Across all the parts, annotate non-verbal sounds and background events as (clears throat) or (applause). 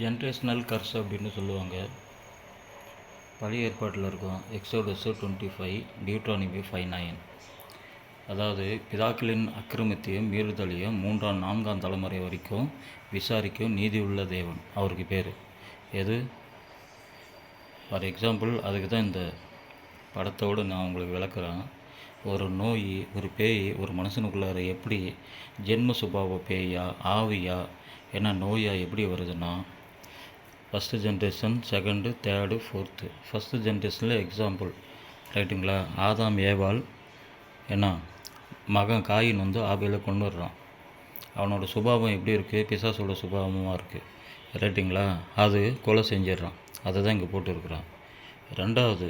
ஜென்ரேஷ்னல் கர்ஸ் அப்படின்னு சொல்லுவாங்க. பழைய ஏற்பாட்டில் இருக்கும். Exodus twenty five Deuteronomy five nine அதாவது பிதாக்களின் அக்கிரமத்தையும் மீறுதலையும் மூன்றாம் நான்காம் தலைமுறை வரைக்கும் விசாரிக்கும் நீதி உள்ள தேவன். அவருக்கு பேர். எது? ஃபார் எக்ஸாம்பிள் அதுக்கு தான் இந்த படத்தோடு நான் உங்களுக்கு விளக்குறேன். ஒரு நோய் ஒரு பேய் ஒரு மனுஷனுக்குள்ளார எப்படி ஜென்ம சுபாவ பேயா ஆவியா என்ன நோயா எப்படி வருதுன்னா first generation second third fourth first ஜென்ரேஷனில் எக்ஸாம்பிள் ரைட்டுங்களா ஆதாம் ஏவாள். என்ன மகன் காயின் வந்து ஆபையில் கொண்டு வர்றான் அவனோட சுபாவம் எப்படி இருக்குது பிசாசோட சுபாவமாக இருக்குது ரைட்டுங்களா அது கொலை செஞ்சிடுறான். அதை தான் இங்கே போட்டுருக்குறான். ரெண்டாவது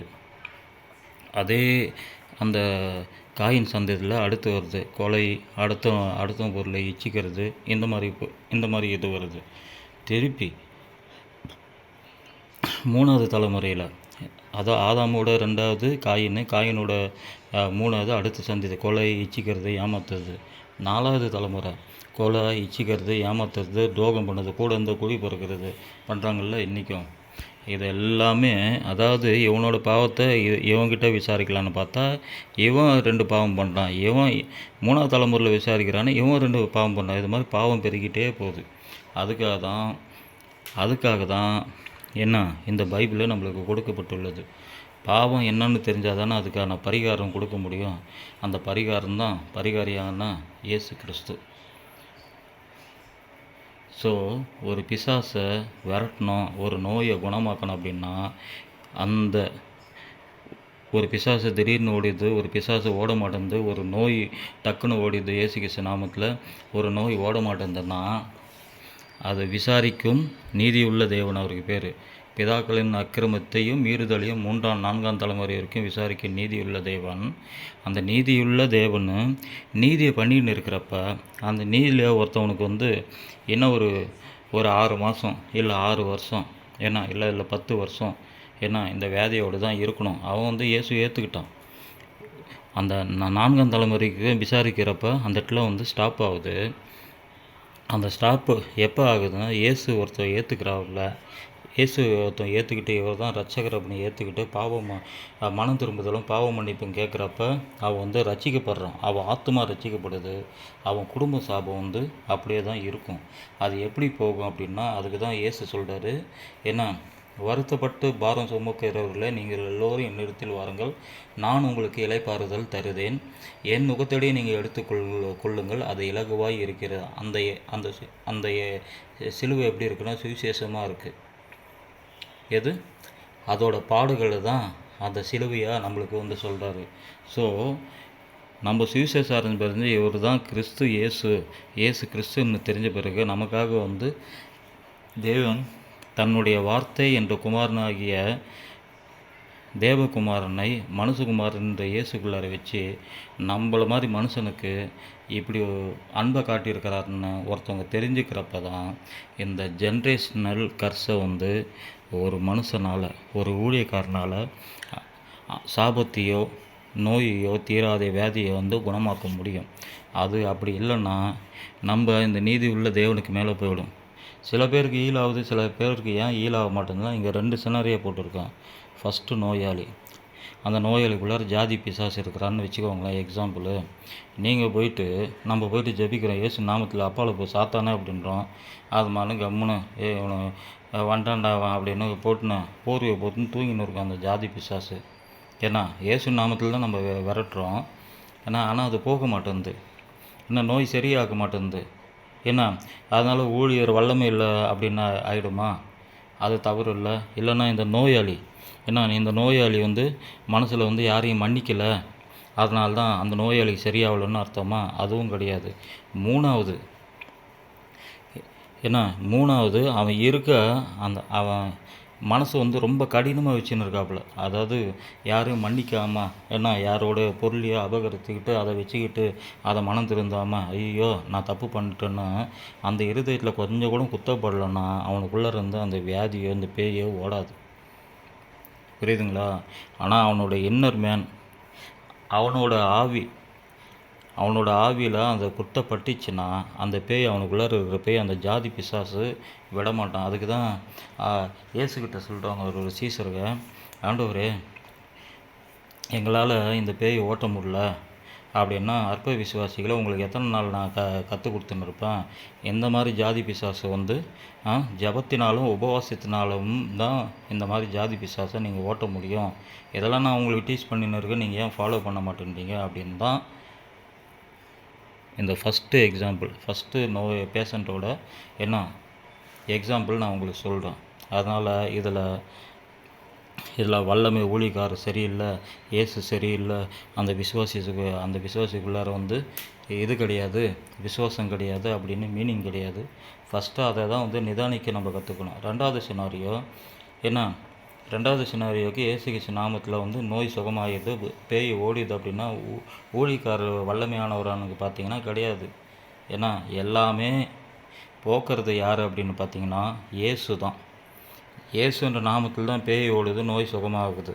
அதே அந்த காயின் சந்ததியில் அடுத்து வருது. கொலை அடுத்த அடுத்த பொருளை இச்சிக்கிறது. இந்த மாதிரி இந்த மாதிரி இது வருது. திருப்பி மூணாவது தலைமுறையில். அதான் ஆதாமோட ரெண்டாவது காயின் காயினோட மூணாவது அடுத்து சந்தித்து கொலை இச்சிக்கிறது ஏமாத்துறது. நாலாவது தலைமுறை கொலை இச்சிக்கிறது ஏமாத்துறது துரோகம் பண்ணுறது கூட இந்த குழி பிறக்கிறது பண்ணுறாங்கல்ல இன்றைக்கும் இது எல்லாமே அதாவது இவனோட பாவத்தை இ- இவன்கிட்ட விசாரிக்கலான்னு பார்த்தா இவன் ரெண்டு பாவம் பண்ணுறான் இவன் மூணாவது தலைமுறையில் விசாரிக்கிறான்னு இவன் ரெண்டு பாவம் பண்ணுறான் இது மாதிரி பாவம் பெருகிட்டே போகுது. அதுக்காக தான் அதுக்காக தான் என்ன இந்த பைபிளில் நம்மளுக்கு கொடுக்கப்பட்டுள்ளது. பாவம் என்னன்னு தெரிஞ்சால் தானே அதுக்கான பரிகாரம் கொடுக்க முடியும். அந்த பரிகாரம் தான் பரிகாரியானா இயேசு கிறிஸ்து. ஸோ ஒரு பிசாசை விரட்டணும் ஒரு நோயை குணமாக்கணும் அப்படின்னா அந்த ஒரு பிசாசு திடீர்னு ஓடிது ஒரு பிசாசு ஓட மாட்டேங்குது ஒரு நோய் டக்குன்னு ஓடிது ஏசு கிறிஸ்து நாமத்தில் ஒரு நோய் ஓட மாட்டேங்குதுன்னா அதை விசாரிக்கும் நீதியுள்ள தேவன் அவருக்கு பேர். பிதாக்களின் அக்கிரமத்தையும் மீறுதலையும் மூன்றாம் நான்காம் தலைமுறை வரைக்கும் விசாரிக்கும் நீதியுள்ள தேவன். அந்த நீதியுள்ள தேவன் நீதியை பண்ணின்னு இருக்கிறப்ப அந்த நீதியில் ஒருத்தவனுக்கு வந்து என்ன ஒரு ஒரு ஆறு மாதம் இல்லை ஆறு வருஷம் ஏன்னா இல்லை இல்லை பத்து வருஷம் ஏன்னா இந்த வேதையோடு தான் இருக்கணும். அவன் வந்து இயேசு ஏற்றுக்கிட்டான் அந்த நான்காம் தலைமுறைக்கு விசாரிக்கிறப்ப அந்த இடத்துல வந்து ஸ்டாப் ஆகுது. அந்த ஸ்டாப்பு எப்போ ஆகுதுன்னா இயேசு ஒருத்தர் ஏற்றுக்கிறாப்புல இயேசு ஒருத்தன் ஏற்றுக்கிட்டு இவர் தான் ரட்சகர் அப்படின்னு ஏற்றுக்கிட்டு பாவம் மனம் திரும்புதலும் பாவ மன்னிப்பும் கேட்குறப்ப அவன் வந்து ரசிக்கப்படுறான் அவன் ஆத்மா ரசிக்கப்படுது அவன் குடும்ப சாபம் வந்து அப்படியே தான் இருக்கும். அது எப்படி போகும் அப்படின்னா அதுக்கு தான் இயேசு சொல்கிறாரு ஏன்னா வருத்தப்பட்டு பாரம் சுமக்கிறவர்களே நீங்கள் எல்லோரும் என்னிடத்தில் வாருங்கள். நான் உங்களுக்கு இலைப்பாறுதல் தருதேன். என் நுகத்தடியை நீங்கள் எடுத்துக்கொள் கொள்ளுங்கள். அது இலகுவாய் இருக்கிறது. அந்த அந்த அந்த சிலுவை எப்படி இருக்குன்னா சுவிசேஷமாக இருக்குது எது? அதோட பாடுகளை தான் அந்த சிலுவையாக நம்மளுக்கு வந்து சொல்கிறாரு ஸோ நம்ம சுவிசேஷம் பிறந்து இவர் தான் கிறிஸ்து இயேசு இயேசு கிறிஸ்துன்னு தெரிஞ்ச பிறகு நமக்காக வந்து தேவன் தன்னுடைய வார்த்தை என்ற குமாரனாகிய தேவகுமாரனை மனுஷகுமாரன் என்ற இயேசுக்குள்ளார வச்சு நம்மள மாதிரி மனுஷனுக்கு இப்படி அன்பை காட்டியிருக்கிறாருன்னு ஒருத்தவங்க தெரிஞ்சுக்கிறப்ப தான் இந்த ஜென்ரேஷனல் கர்ஸை வந்து ஒரு மனுஷனால் ஒரு ஊழியக்காரனால் சாபத்தையோ நோயையோ தீராத வியாதியை வந்து குணமாக்க முடியும். அது அப்படி இல்லைன்னா நம்ம இந்த நீதி உள்ள தேவனுக்கு மேலே போயிடும் சில பேருக்கு ஈல் ஆகுது சில பேருக்கு ஏன் ஈல் ஆக மாட்டேங்குதுன்னா இங்கே ரெண்டு சினரியை போட்டிருக்கேன். ஃபஸ்ட்டு நோயாளி. அந்த நோயாளிக்குள்ளார ஜாதி பிசாசு இருக்கிறான்னு வச்சுக்கோங்களேன் எக்ஸாம்பிள் நீங்கள் போயிட்டு நம்ம போயிட்டு ஜெபிக்கிறோம் ஏசு நாமத்தில் அப்பாவில் போய் சாத்தானே அப்படின்றோம். அது மாதிரி கம்முன்னு ஏ இவனு வண்டாண்டாவான் அப்படின்னு போட்டுன்னு போர்வையை போட்டுன்னு தூங்கின்னு இருக்கும் அந்த ஜாதி பிசாசு. ஏன்னா ஏசு நாமத்தில் தான் நம்ம விரட்டுறோம். ஏன்னா ஆனால் அது போக மாட்டேங்குது. இன்னும் நோய் சரியாக மாட்டேங்குது. என்ன? அதனால் ஊழியர் வல்லமை இல்லை அப்படின்னு ஆகிடுமா அது தவறு இல்லை. இல்லைன்னா இந்த நோயாளி என்ன இந்த நோயாளி வந்து மனசில் வந்து யாரையும் மன்னிக்கலை. அதனால தான் அந்த நோயாளி சரியாகலன்னு அர்த்தமா? அதுவும் கிடையாது. மூணாவது என்ன மூணாவது அவன் இருக்க அந்த அவன் மனசு வந்து ரொம்ப கடினமாக வச்சுன்னு இருக்காப்புல. அதாவது யாரையும் மன்னிக்காமல் ஏன்னா யாரோட பொருளையோ அபகரித்துக்கிட்டு அதை வச்சுக்கிட்டு அதை மனம் திருந்தாமல் ஐயோ நான் தப்பு பண்ணிட்டேன்னா அந்த இருதயத்தில் கொஞ்சம் கூட குத்தப்படலைன்னா அவனுக்குள்ளே இருந்து அந்த வியாதியோ இந்த பேயோ ஓடாது. புரியுதுங்களா? ஆனால் அவனோட இன்னர் மேன் அவனோட ஆவி அவனோட ஆவியில் அந்த குத்தை பட்டுச்சுன்னா அந்த பேய் அவனுக்குள்ளார இருக்கிற பேய் அந்த ஜாதி பிசாசு விட மாட்டான் அதுக்கு தான் ஏசுக்கிட்ட சொல்கிறாங்க ஒரு ஒரு சீசருங்க. ஆண்டவரே எங்களால் இந்த பேயை ஓட்ட முடியல அப்படின்னா அற்ப விசுவாசிகளை உங்களுக்கு எத்தனை நாள் நான் க கற்றுக் கொடுத்துன்னு இருப்பேன்? எந்த மாதிரி ஜாதி பிசாசு வந்து ஜபத்தினாலும் ஜெபத்தினாலும் உபவாசத்தினாலும் தான் இந்த மாதிரி ஜாதி பிசாசை நீங்கள் ஓட்ட முடியும். இதெல்லாம் நான் உங்களுக்கு டீச் பண்ணின்னு இருக்கேன். நீங்கள் ஏன் ஃபாலோ பண்ண மாட்டேன்றீங்க அப்படின்னு தான் இந்த ஃபஸ்ட்டு எக்ஸாம்பிள் ஃபஸ்ட்டு நோ பேஷண்ட்டோட என்ன? எக்ஸாம்பிள் நான் உங்களுக்கு சொல்கிறேன் அதனால் இதில் இதில் வல்லமை ஊழிக்காரர் சரியில்லை ஏசு சரியில்லை அந்த விசுவாசிக்கு அந்த விசுவாசிக்குள்ளார வந்து இது கிடையாது விசுவாசம் கிடையாது அப்படின்னு மீனிங் கிடையாது. ஃபஸ்ட்டு அதை தான் வந்து நிதானிக்க நம்ம கற்றுக்கணும் ரெண்டாவது சினாரியோ என்ன? ரெண்டாவது சினாரியோக்கு கிறிஸ்து நாமத்தில் வந்து நோய் சுகமாகிடுது பேய் ஓடிது அப்படின்னா ஊ- ஊழிக்காரர் வல்லமையானவரானுக்கு பார்த்தீங்கன்னா கிடையாது. ஏன்னா எல்லாமே போக்குறது யார் அப்படின்னு பார்த்தீங்கன்னா இயேசு தான். இயேசுன்ற நாமத்தில் தான் பேய் ஓடுது நோய் சுகமாகுது.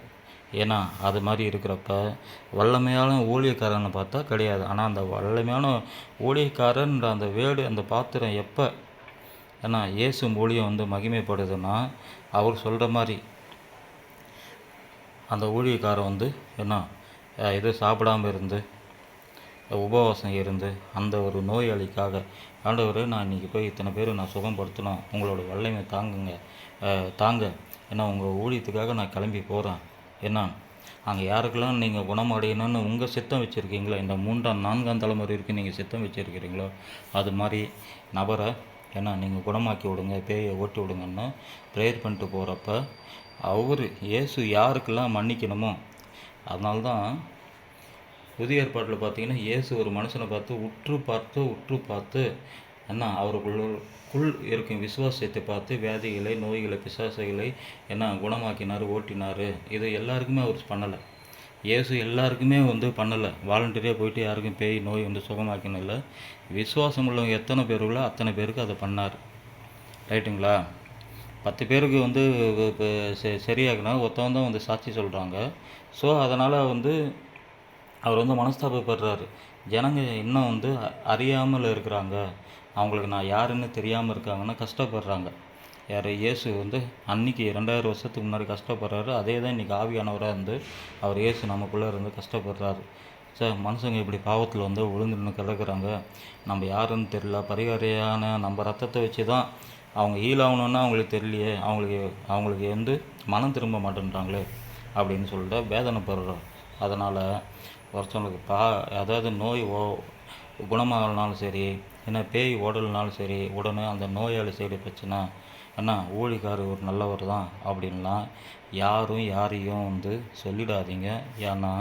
ஏன்னா அது மாதிரி இருக்கிறப்ப வல்லமையான ஊழியக்காரன்னு பார்த்தா கிடையாது. ஆனால் அந்த வல்லமையான ஊழியக்காரன்ற அந்த வேடு அந்த பாத்திரம் எப்போ? ஏன்னா இயேசு ஊழியம் வந்து மகிமைப்படுதுன்னா அவர் சொல்கிற மாதிரி அந்த ஊழியக்காரன் வந்து என்ன இது சாப்பிடாம இருந்து உபவாசம் இருந்து அந்த ஒரு நோயாளிக்காக ஆண்டவரே நான் இன்றைக்கி போய் இத்தனை பேர் நான் சுகப்படுத்தணும் உங்களோட வல்லமை தாங்குங்க. தாங்க. ஏன்னா உங்கள் ஊழியத்துக்காக நான் கிளம்பி போகிறேன் என்ன அங்கே யாருக்கெல்லாம் நீங்கள் குணமடையணும்னு உங்கள் சித்தம் வச்சுருக்கீங்களோ? இந்த மூன்றாம் நான்காம் தலைமுறை வரைக்கும் நீங்கள் சித்தம் வச்சுருக்கிறீங்களோ? அது மாதிரி நபரை ஏன்னா நீங்கள் குணமாக்கி விடுங்க பேயை ஓட்டி விடுங்கன்னு ப்ரேயர் பண்ணிட்டு போகிறப்ப அவர் இயேசு யாருக்கெல்லாம் மன்னிக்கணுமோ அதனால்தான் புதிய ஏற்பாட்டில் பார்த்தீங்கன்னா இயேசு ஒரு மனுஷனை பார்த்து உற்று பார்த்து உற்று பார்த்து என்ன அவருக்குள்ளுக்குள் இருக்கும் விசுவாசத்தை பார்த்து வியாதிகளை நோய்களை பிசாசைகளை என்ன குணமாக்கினார் ஓட்டினார் இது எல்லாருக்குமே அவர் பண்ணலை. இயேசு எல்லாருக்குமே வந்து பண்ணலை. வாலண்டியராக போயிட்டு யாருக்கும் பேய் நோய் வந்து சுகமாக்கினு இல்லை. விசுவாசம் உள்ளவங்க எத்தனை பேருங்களோ அத்தனை பேருக்கு அதை பண்ணார். ரைட்டுங்களா? பத்து பேருக்கு வந்து இப்போ செ- சரியாகுனா ஒருத்தவங்க தான் வந்து சாட்சி சொல்கிறாங்க ஸோ அதனால் வந்து அவர் வந்து மனஸ்தாபப்படுறாரு. ஜனங்க இன்னும் வந்து அறியாமல் இருக்கிறாங்க. அவங்களுக்கு நான் யாருன்னு தெரியாமல் இருக்காங்கன்னா கஷ்டப்படுறாங்க. யார்? இயேசு வந்து அன்னைக்கு ரெண்டாயிரம் வருஷத்துக்கு முன்னாடி கஷ்டப்படுறாரு. அதே தான் இன்றைக்கி ஆவியானவராக இருந்து அவர் இயேசு நமக்குள்ளே இருந்து கஷ்டப்படுறாரு. சார் மனுஷங்க இப்படி பாவத்தில் வந்து விழுந்துன்னு கிடக்குறாங்க. நம்ம யாருன்னு தெரியல. பரிகாரியான நம்ம ரத்தத்தை வச்சு தான் அவங்க ஹீல் ஆகணுன்னா அவங்களுக்கு தெரியலையே. அவங்களுக்கு அவங்களுக்கு வந்து மனம் திரும்ப மாட்டேன்றாங்களே அப்படின்னு சொல்லிட்டு வேதனைப்படுறோம் அதனால் ஒருத்தவங்களுக்கு பா அதாவது நோய் ஓ குணமாகலனாலும் சரி என்ன பேய் ஓடலைனாலும் சரி உடனே அந்த நோயாளி சைடு பிரச்சனை அண்ணா ஊழிக்காரர் ஒரு நல்லவர் தான் அப்படின்லாம் யாரும் யாரையும் வந்து சொல்லிடாதீங்க. ஏன்னா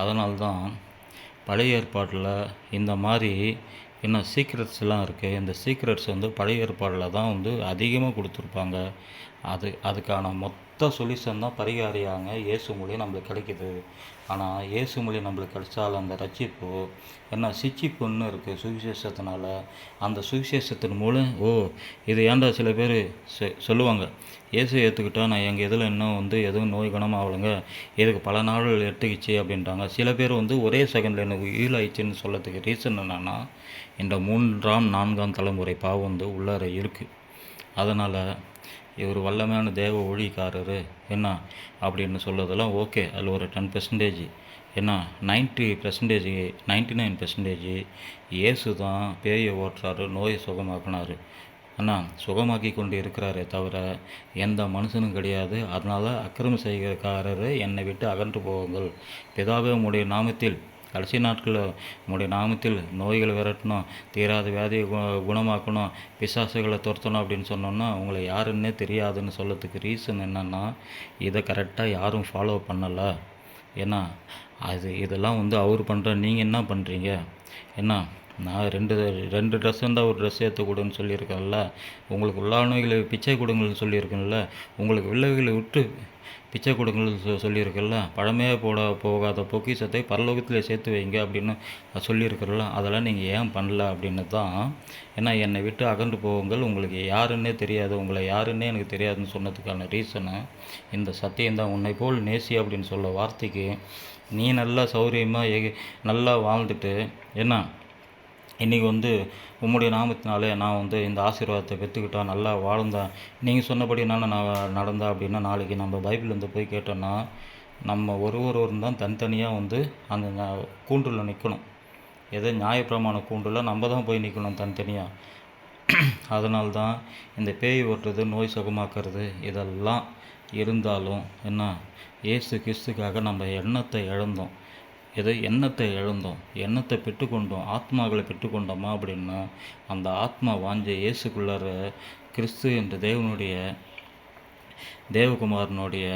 அதனால்தான் பழைய ஏற்பாட்டில் இந்த மாதிரி என்ன சீக்ரெட்ஸ்லாம் இருக்குது இந்த சீக்ரெட்ஸ் வந்து பழைய ஏற்பாடில் தான் வந்து அதிகமாக கொடுத்துருப்பாங்க. அது அதுக்கான மொத்த சொல்யூஷன் தான் பரிகாரியாங்க. இயேசு மொழி நம்மளுக்கு கிடைக்கிது. ஆனால் இயேசு மொழி நம்மளுக்கு கிடைச்சால் அந்த ரட்சிப்பு என்ன சிச்சிப்புன்னு இருக்குது சுவிசேஷத்தினால. அந்த சுவிசேஷத்தின் மூலம் ஓ இது ஏன்டா சில பேர் சொல்லுவாங்க. இயேசு ஏற்றுக்கிட்டா நான் எங்கள் இதில் இன்னும் வந்து எதுவும் நோய் குணமாகலைங்க இதுக்கு பல நாள் எடுத்துக்கிச்சு அப்படின்றாங்க. சில பேர் வந்து ஒரே செகண்டில் எனக்கு ஹீல் ஆயிடுச்சுன்னு ரீசன் என்னென்னா இந்த மூன்றாம் நான்காம் தலைமுறை பாவம் வந்து உள்ளார இருக்குது அதனால் இவர் வல்லமையான தேவ ஒழிக்காரரு என்ன? அப்படின்னு சொல்கிறதெல்லாம் ஓகே. அதில் ஒரு டென் பெர்சன்டேஜ் என்ன? Ninety percentage ninety nine percentage இயேசு தான் பேயை ஓட்டுறாரு நோயை சுகமாக்கினார். அண்ணா சுகமாக்கி கொண்டு இருக்கிறாரே தவிர எந்த மனுஷனும் கிடையாது. அதனால் அக்கிரம செய்கிறக்காரர் என்னை விட்டு அகன்று போகுங்கள். பிதாவே உங்களுடைய நாமத்தில் கடைசி நாட்களில் உங்களுடைய நாமத்தில் நோய்களை விரட்டணும் தீராத வியாதியை கு- குணமாக்கணும் பிசாசுகளை துரத்தணும் அப்படின்னு சொன்னோன்னா உங்களை யாருன்னே தெரியாதுன்னு சொல்லத்துக்கு ரீசன் என்னென்னா இதை கரெக்டாக யாரும் ஃபாலோ பண்ணலை. ஏன்னா அது இதெல்லாம் வந்து அவர் பண்ணுற நீங்கள் என்ன பண்ணுறீங்க என்ன நான் ரெண்டு ரெண்டு ட்ரெஸ் இருந்தால் ஒரு ட்ரெஸ் எடுத்து கொடுன்னு சொல்லியிருக்கேன்ல. உங்களுக்கு உள்ளானவைகளை பிச்சை கொடுங்கள்னு சொல்லியிருக்கேன்ல. உங்களுக்கு உள்ளவைகளை விட்டு பிச்சை கொடுங்கள்னு சொ சொல்லியிருக்கேன்ல. பழமையாக போட போகாத பொக்கிஷத்தை பரலோகத்தில் சேர்த்து வைங்க அப்படின்னு சொல்லியிருக்கிறல்ல அதெல்லாம் நீங்கள் ஏன் பண்ணல அப்படின்னு தான். ஏன்னா என்னை விட்டு அகன்று போகுங்கள். உங்களுக்கு யாருன்னே தெரியாது. உங்களை யாருன்னே எனக்கு தெரியாதுன்னு சொன்னதுக்கான ரீசனு இந்த சத்தியம்தான் உன்னை போல் நேசி அப்படின்னு சொல்ல வார்த்தைக்கு நீ நல்லா சௌரியமாக நல்லா வாழ்ந்துட்டு என்ன இன்றைக்கி வந்து உம்முடைய நாமத்தினாலே நான் வந்து இந்த ஆசீர்வாதத்தை பெற்றுக்கிட்டேன் நல்லா வாழ்ந்தேன் நீங்கள் சொன்னபடி என்னென்ன நான் நடந்தேன் அப்படின்னா நாளைக்கு நம்ம பைபிள்லேருந்து போய் கேட்டோன்னா நம்ம ஒரு ஒருவரும் தான் தனித்தனியாக வந்து அந்த கூண்டில் நிற்கணும் எதோ நியாயப்பிரமான கூண்டில் நம்ம தான் போய் நிற்கணும் தனித்தனியாக (clears throat) அதனால்தான் இந்த பேய் ஓட்டுறது நோய் சுகமாக்குறது இதெல்லாம் இருந்தாலும் என்ன? ஏசு கிறிஸ்துக்காக நம்ம எண்ணத்தை இழந்தோம். எது எண்ணத்தை இழந்தோம் எண்ணத்தை பெற்றுக்கொண்டோம். ஆத்மாக்களை பெற்றுக்கொண்டோமா அப்படின்னா அந்த ஆத்மா வாஞ்ச இயேசுக்குள்ளார கிறிஸ்து என்ற தேவனுடைய தேவகுமாரனுடைய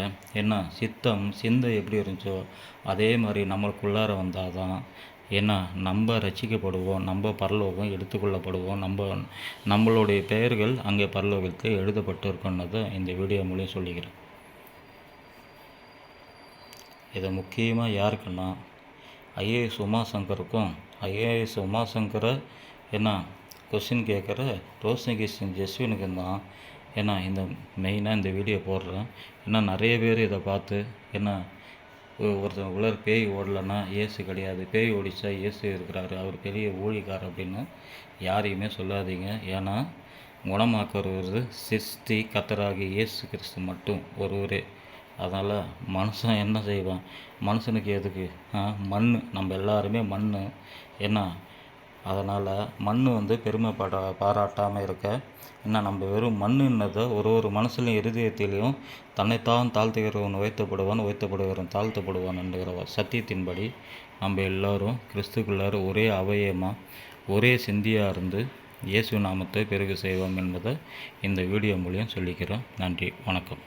என்ன சித்தம் சிந்தை எப்படி இருந்துச்சோ அதே மாதிரி நம்மளுக்குள்ளார வந்தால் தான் ஏன்னா நம்ம ரசிக்கப்படுவோம் நம்ம பரலோகம் எடுத்துக்கொள்ளப்படுவோம் நம்ம நம்மளுடைய பெயர்கள் அங்கே பரலோகத்தில் எழுதப்பட்டு இருக்கோன்னதை இந்த வீடியோ மூலியம் சொல்லிக்கிறேன். இதை முக்கியமாக யாருக்குன்னா ஐஏஎஸ் உமாசங்கருக்கும் ஐஏஎஸ் உமாசங்கரை என்ன கொஸ்டின் கேட்குற ரோஷனிகேஷன் ஜெஸ்வினுக்கும் தான் ஏன்னா இந்த மெயினாக இந்த வீடியோ போடுறேன் ஏன்னா நிறைய பேர் இதை பார்த்து என்ன ஒருத்தர் ஒருத்தன் உலர் பேய் ஓடலைன்னா ஏசு கிடையாது பேய் ஓடிச்சா இயேசு இருக்கிறாரு அவர் பெரிய ஊழிக்கார் அப்படின்னு யாரையுமே சொல்லாதீங்க. ஏன்னா குணமாக்குறது சிஸ்தி கத்தராகி இயேசு கிறிஸ்து மட்டும் ஒருவரே அதனால் மனுஷன் என்ன செய்வான்? மனுஷனுக்கு எதுக்கு? மண் நம்ம எல்லாருமே மண் என்ன அதனால் மண் வந்து பெருமைப்பட பாராட்டாமல் இருக்க. என்ன நம்ம வெறும் மண்ணுன்னதை ஒரு ஒரு மனசுலையும் இருதயத்திலையும் தன்னைத்தான் தாழ்த்துகிறவன் உயர்த்தப்படுவான் உயர்த்தப்படுகிறவன் தாழ்த்தப்படுவான் என்கிற சத்தியத்தின்படி நம்ம எல்லோரும் கிறிஸ்துக்குள்ளார ஒரே அவயமாக ஒரே சிந்தியாக இருந்து இயேசு நாமத்தை பெருகு செய்வோம் என்பதை இந்த வீடியோ மூலியம் சொல்லிக்கிறோம். நன்றி. வணக்கம்.